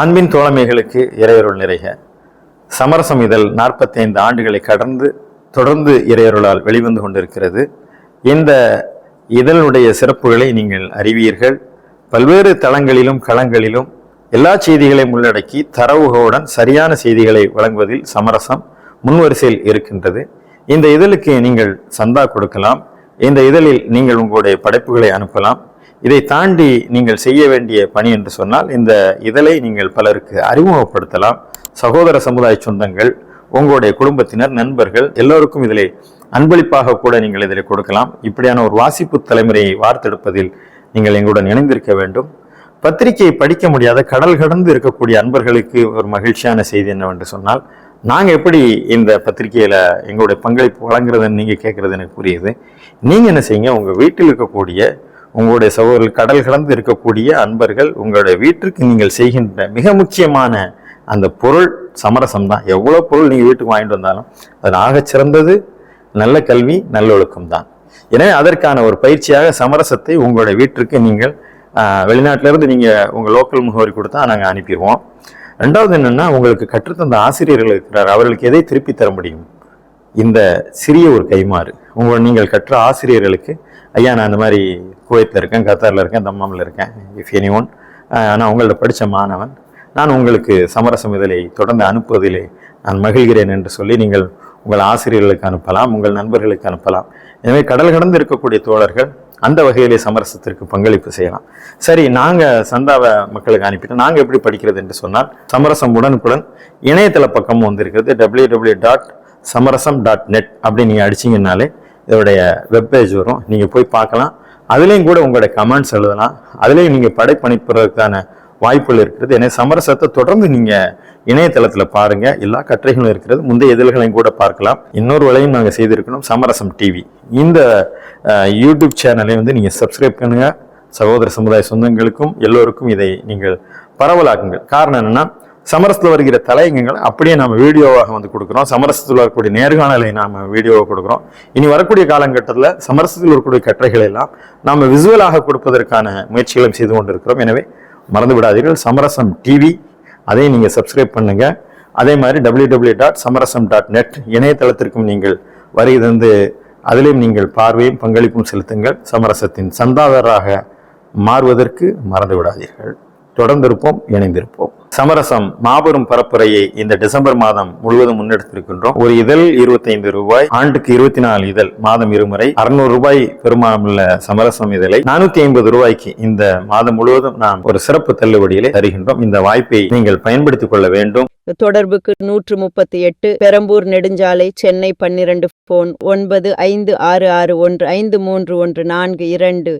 அன்பின் தோழமைகளுக்கு இறையருள் நிறைக. சமரசம் இதழ் நாற்பத்தைந்து ஆண்டுகளை கடந்து தொடர்ந்து இறையருளால் வெளிவந்து கொண்டிருக்கிறது. இந்த இதழுடைய சிறப்புகளை நீங்கள் அறிவீர்கள். பல்வேறு தளங்களிலும் களங்களிலும் எல்லா செய்திகளையும் உள்ளடக்கி தரவுகளுடன் சரியான செய்திகளை வழங்குவதில் சமரசம் முன்வரிசையில் இருக்கின்றது. இந்த இதழுக்கு நீங்கள் சந்தா கொடுக்கலாம். இந்த இதழில் நீங்கள் உங்களுடைய படைப்புகளை அனுப்பலாம். இதை தாண்டி நீங்கள் செய்ய வேண்டிய பணி என்று சொன்னால் இந்த இதழை நீங்கள் பலருக்கு அறிமுகப்படுத்தலாம். சகோதர சமுதாய சொந்தங்கள் உங்களுடைய குடும்பத்தினர் நண்பர்கள் எல்லோருக்கும் இதிலே அன்பளிப்பாக கூட நீங்கள் இதில் கொடுக்கலாம். இப்படியான ஒரு வாசிப்பு தலைமுறையை வார்த்தெடுப்பதில் நீங்கள் எங்களுடன் இணைந்திருக்க வேண்டும். பத்திரிகையை படிக்க முடியாத கடல் கடந்து இருக்கக்கூடிய அன்பர்களுக்கு ஒரு மகிழ்ச்சியான செய்தி என்னவென்று சொன்னால் நாங்கள் எப்படி இந்த பத்திரிகையில் எங்களுடைய பங்களிப்பு வழங்குறதுன்னு நீங்கள் கேட்குறது எனக்கு புரியுது. நீங்கள் என்ன செய்யுங்க உங்கள் வீட்டில் இருக்கக்கூடிய உங்களுடைய சகோதரர்கள் கடல் கடந்து இருக்கக்கூடிய அன்பர்கள் உங்களுடைய வீட்டிற்கு நீங்கள் செய்கின்ற மிக முக்கியமான அந்த பொருள் சமரசம் தான். எவ்வளோ பொருள் நீங்கள் வீட்டுக்கு வாங்கிட்டு வந்தாலும் அது ஆகச் சிறந்தது நல்ல கல்வி நல்லொழுக்கம் தான். எனவே அதற்கான ஒரு பயிற்சியாக சமரசத்தை உங்களுடைய வீட்டிற்கு நீங்கள் வெளிநாட்டிலேருந்து நீங்கள் உங்கள் லோக்கல் முகவரி கொடுத்தா நாங்கள் அனுப்பிடுவோம். ரெண்டாவது என்னென்னா உங்களுக்கு கற்றுத்தந்த ஆசிரியர்கள் இருக்கிறார். அவர்களுக்கு எதை திருப்பி தர முடியும்? இந்த சிறிய ஒரு கைமாறு உங்கள் நீங்கள் கற்ற ஆசிரியர்களுக்கு ஐயா நான் இந்த மாதிரி குவைத்தில் இருக்கேன் கத்தாரில் இருக்கேன் தம்மாமில் இருக்கேன் இஃப் எனி ஒன் நான் உங்கள்ட்ட படித்த மாணவன் நான் உங்களுக்கு சமரசம் இதழை தொடர்ந்து அனுப்புவதிலே நான் மகிழ்கிறேன் என்று சொல்லி நீங்கள் உங்கள் ஆசிரியர்களுக்கு அனுப்பலாம் உங்கள் நண்பர்களுக்கு அனுப்பலாம். எனவே கடல் கடந்து இருக்கக்கூடிய தோழர்கள் அந்த வகையிலே சமரசத்திற்கு பங்களிப்பு செய்யலாம். சரி நாங்கள் சந்தாவை மக்களுக்கு அனுப்பிட்டோம் நாங்கள் எப்படி படிக்கிறது என்று சொன்னால் சமரசம் உடனுக்குடன் இணையதள பக்கமும் வந்திருக்கிறது W W dot Samarasam dot net அப்படின்னு நீங்கள் அடிச்சீங்கன்னாலே இதோடைய வெப்பேஜ் வரும். நீங்கள் போய் பார்க்கலாம். அதுலேயும் கூட உங்களுடைய கமெண்ட்ஸ் எழுதலாம். அதுலேயும் நீங்கள் படைப்பணிப்புறதுக்கான வாய்ப்புகள் இருக்கிறது. ஏன்னா சமரசத்தை தொடர்ந்து நீங்கள் இணையதளத்தில் பாருங்கள் எல்லா கட்டுரைகளும் இருக்கிறது. முந்தைய இதழ்களையும் கூட பார்க்கலாம். இன்னொரு வேலையும் நாங்கள் செய்திருக்கணும். சமரசம் டிவி இந்த யூடியூப் சேனலை வந்து நீங்கள் சப்ஸ்கிரைப் பண்ணுங்கள் சகோதர சமுதாய சொந்தங்களுக்கும் எல்லோருக்கும் இதை நீங்கள் பரவலாக்குங்கள். காரணம் என்னென்னா சமரசத்தில் வருகிற தலையங்கங்களை அப்படியே நம்ம வீடியோவாக வந்து கொடுக்குறோம். சமரசத்தில் வரக்கூடிய நேர்காணலை நாம் வீடியோவாக கொடுக்குறோம். இனி வரக்கூடிய காலகட்டத்தில் சமரசத்தில் வரக்கூடிய கட்டுரைகளை எல்லாம் நாம் விசுவலாக கொடுப்பதற்கான முயற்சிகளும் செய்து கொண்டிருக்கிறோம். எனவே மறந்து விடாதீர்கள். சமரசம் டிவி அதை நீங்கள் சப்ஸ்கிரைப் பண்ணுங்கள் அதே மாதிரி W W dot Samarasam dot net இணையதளத்திற்கும் நீங்கள் வருகை தந்து அதிலையும் நீங்கள் பார்வையும் பங்களிப்பும் செலுத்துங்கள். சமரசத்தின் சந்தாதராக மாறுவதற்கு மறந்து விடாதீர்கள். தொடர்ந்திருப்போம் இணைந்திருப்போம். சமரசம் மாபெரும் பரப்புரையை இந்த டிசம்பர் மாதம் முழுவதும் முன்னெடுத்திருக்கின்றோம். ஒரு இதழ் 25 ரூபாய் ஆண்டுக்கு இருபத்தி நாலு இதழ் மாதம் இருமுறை. அறுநூறு ரூபாய் பெருமானமுள்ள சமரசம் இதழை. நானூத்தி ஐம்பது ரூபாய்க்கு இந்த மாதம் முழுவதும் நாம் ஒரு சிறப்பு தள்ளுபடியிலே தருகின்றோம். இந்த வாய்ப்பை நீங்கள் பயன்படுத்திக் கொள்ள வேண்டும். தொடர்புக்கு நூற்று முப்பத்தி எட்டு பெரம்பூர் நெடுஞ்சாலை சென்னை பன்னிரண்டு போன் ஒன்பது ஐந்து ஆறு ஆறு ஒன்று ஐந்து மூன்று ஒன்று நான்கு இரண்டு.